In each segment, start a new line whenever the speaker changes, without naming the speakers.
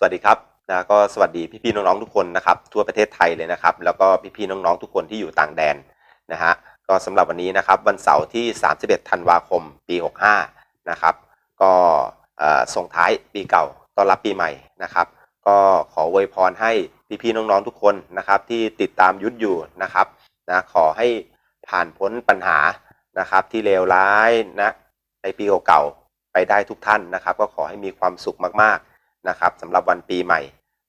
สวัสดีครับนะก็สวัสดีพี่ๆน้องๆทุกคนนะครับทั่วประเทศไทยเลยนะครับ แล้วก็พี่ๆน้องๆทุกคนที่อยู่ต่างแดนนะฮะก็สำหรับวันนี้นะครับวันเสาร์ที่ 31 ธันวาคม ปี 65 นะครับ ก็ส่งท้ายปีเก่าต้อนรับปีใหม่นะครับ ก็ขออวยพรให้พี่ๆน้องๆทุกคนนะครับที่ติดตามยุทธอยู่นะครับนะขอให้ผ่านพ้นปัญหานะครับที่เลวร้ายนะในปีเก่าไปได้ทุกท่านนะครับ ก็ขอให้มีความสุขมาก นะครับสำหรับวันปีใหม่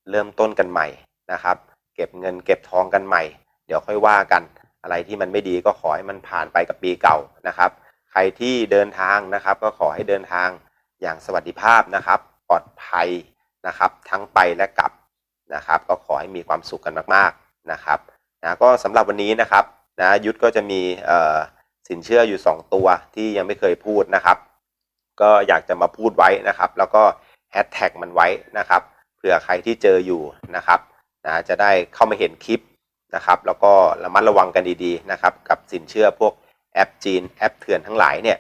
เริ่มต้นกันใหม่นะครับ เก็บเงินเก็บทองกันใหม่ เดี๋ยวค่อยว่ากัน อะไรที่มันไม่ดีก็ขอให้มันผ่านไปกับปีเก่านะครับ ใครที่เดินทางนะครับ ก็ขอให้เดินทางอย่างสวัสดิภาพนะครับ ปลอดภัยนะครับ ทั้งไปและกลับนะครับ ก็ขอให้มีความสุขกันมากๆนะครับนะก็สำหรับวันนี้นะครับนะยุทธก็จะมีสินเชื่ออยู่ 2 ตัวที่ยังไม่เคยพูดนะครับ ก็อยากจะมาพูดไว้นะครับ แล้วก็ แฮชแท็กมันไว้นะครับเผื่อใครที่เจออยู่นะครับนะจะได้เข้ามาเห็นคลิปนะครับ แล้วก็ระมัดระวังกันดีๆนะครับ กับสินเชื่อพวกแอปจีนแอปเถื่อนทั้งหลายเนี่ย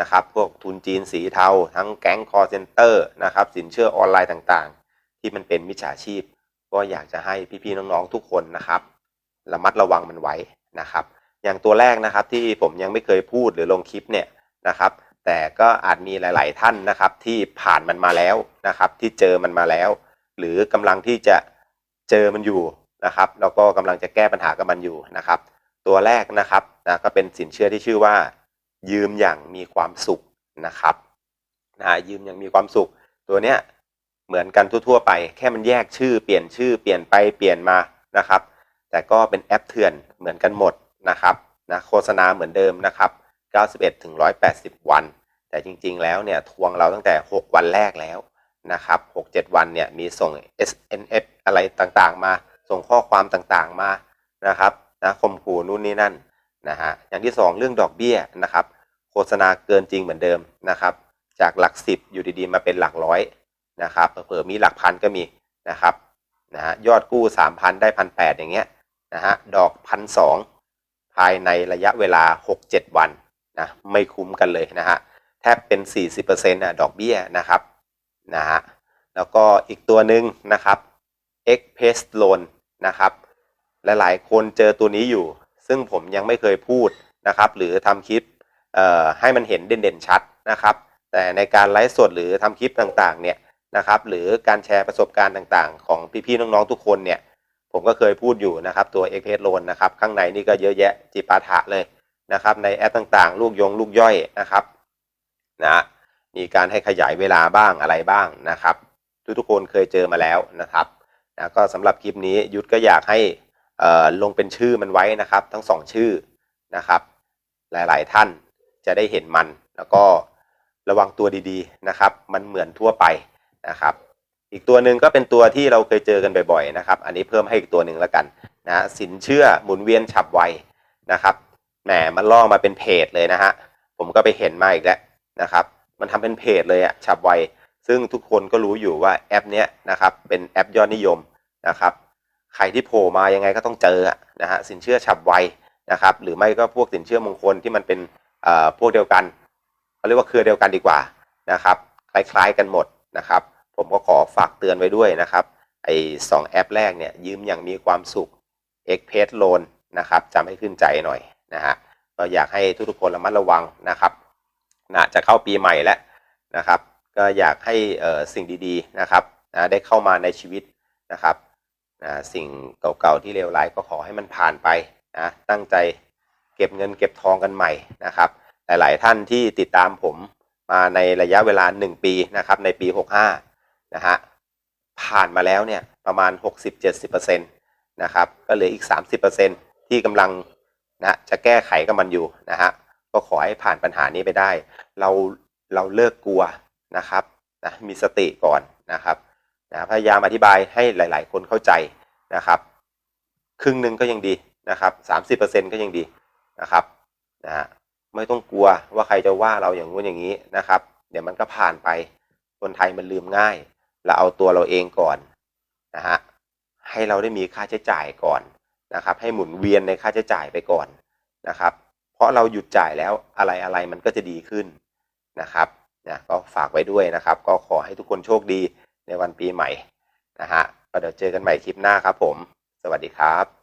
นะครับ พวกทุนจีนสีเทา ทั้งแก๊งคอร์เซนเตอร์นะครับ สินเชื่อออนไลน์ต่างๆ ที่มันเป็นมิจฉาชีพ ก็อยากจะให้พี่ๆน้องๆทุกคนนะครับ ระมัดระวังมันไว้นะครับ อย่างตัวแรกนะครับที่ผมยังไม่เคยพูดหรือลงคลิปเนี่ยนะครับ แต่ก็อาจมีหลาย ๆ ท่านนะครับที่ผ่านมันมาแล้วนะครับที่เจอมันมาแล้ว หรือกำลังที่จะเจอมันอยู่นะครับแล้วก็กำลังจะแก้ปัญหากับมันอยู่นะครับ ตัวแรกนะครับนะก็เป็นสินเชื่อที่ชื่อว่า ยืมอย่างมีความสุขนะครับนะยืมอย่างมีความสุข ตัวเนี้ยเหมือนกันทั่ว ๆ ไป แค่มันแยกชื่อเปลี่ยนชื่อเปลี่ยนไปเปลี่ยนมานะครับ แต่ก็เป็นแอปเถื่อนเหมือนกันหมดนะครับนะโฆษณาเหมือนเดิมนะครับ 91ถึง180 วัน แต่จริงๆแล้วเนี่ยทวงเราตั้งแต่ 6 วันแรกแล้วนะครับ6-7 วันเนี่ยมีส่ง SNF อะไรต่างๆ มาส่งข้อความต่างๆมานะครับนะข่มขู่นู่นนี่นั่นนะฮะอย่างที่ 2 เรื่องดอกเบี้ยนะครับโฆษณาเกินจริงเหมือนเดิมนะครับจากหลัก 10 อยู่ดีๆ มาเป็นหลักร้อยนะครับเผื่อมีหลักพันก็มีนะครับนะฮะยอดกู้ 3,000 ได้พันแอย่างเงี้ยนะฮะดอกพันสภายในระยะเวลา 6-7 วัน นะไม่คุ้มกันเลยนะฮะแทบเป็น 40%นะดอกเบี้ยนะครับนะฮะแล้วก็อีกตัวหนึ่งนะครับ X p a c e Loan นะครับหลายๆคนเจอตัวนี้อยู่ ซึ่งผมยังไม่เคยพูดนะครับหรือทำคลิปให้มันเห็นเด่นๆชัดนะครับ แต่ในการไลฟ์สดหรือทำคลิปต่างๆเนี่ยนะครับหรือการแชร์ประสบการณ์ต่างๆ ของพี่ๆน้องๆทุกคนเนี่ยผมก็เคยพูดอยู่นะครับตัว x p a c e Loan นะครับข้างในนี่ก็เยอะแยะจิปาถะเลย นะครับในแอปต่างๆ ลูกยงลูกย่อยนะครับนะมีการให้ขยายเวลาบ้างอะไรบ้างนะครับ ทุกๆคนเคยเจอมาแล้วนะครับนะก็สำหรับคลิปนี้ยุทธก็อยากให้อ่อลงเป็นชื่อมันไว้นะครับ ทั้งสองชื่อนะครับ หลายๆท่านจะได้เห็นมัน แล้วก็ระวังตัวดีๆนะครับ มันเหมือนทั่วไปนะครับ อีกตัวหนึ่งก็เป็นตัวที่เราเคยเจอกันบ่อยๆนะครับ อันนี้เพิ่มให้อีกตัวหนึ่งแล้วกันนะสินเชื่อหมุนเวียนฉับไวนะครับ แหมมันล่อมาเป็นเพจเลยนะฮะผมก็ไปเห็นมาอีกแล้วนะครับ มันทำเป็นเพจเลยอะฉับไวซึ่งทุกคนก็รู้อยู่ว่าแอปเนี้ยนะครับเป็นแอปยอดนิยมนะครับใครที่โผล่มายังไงก็ต้องเจอนะฮะสินเชื่อฉับไวนะครับ หรือไม่ก็พวกสินเชื่อมงคลที่มันเป็นเอ่อพวกเดียวกันเขาเรียกว่าเครือเดียวกันดีกว่านะครับ คล้าย ๆกันหมดนะครับ ผมก็ขอฝากเตือนไว้ด้วยนะครับไอ้สองแอปแรกเนี่ยยืมอย่างมีความสุข x p a c e Loan นะครับจำให้ขึ้นใจหน่อย นะฮะก็อยากให้ทุกๆคนระมัดระวังนะครับนะจะเข้าปีใหม่แล้วนะครับ ก็อยากให้สิ่งดีๆนะครับนะได้เข้ามาในชีวิตนะครับนะสิ่งเก่าๆที่เลวร้ายก็ขอให้มันผ่านไปนะตั้งใจเก็บเงินเก็บทองกันใหม่นะครับ หลายๆท่านที่ติดตามผมมาในระยะเวลา 1 ปีนะครับในปี 65นะฮะผ่านมาแล้วเนี่ยประมาณ 60-70%นะครับก็เหลืออีก 30%ที่กำลัง นะจะแก้ไขกับมันอยู่นะฮะก็ขอให้ผ่านปัญหานี้ไปได้ เราเราเลิกกลัวนะครับนะมีสติก่อนนะครับนะพยายามอธิบายให้หลาย ๆ คนเข้าใจนะครับ ครึ่งหนึ่งก็ยังดีนะครับ30%ก็ยังดีนะครับนะฮะไม่ต้องกลัวว่าใครจะว่าเราอย่างงู้นอย่างนี้นะครับ เดี๋ยวมันก็ผ่านไปคนไทยมันลืมง่าย เราเอาตัวเราเองก่อนนะฮะให้เราได้มีค่าใช้จ่ายก่อน นะครับให้หมุนเวียนในค่าใช้จ่ายไปก่อนนะครับ เพราะเราหยุดจ่ายแล้วอะไรอะไรมันก็จะดีขึ้นนะครับนะก็ฝากไว้ด้วยนะครับ ก็ขอให้ทุกคนโชคดีในวันปีใหม่นะฮะก็เดี๋ยวเจอกันใหม่คลิปหน้าครับผม สวัสดีครับ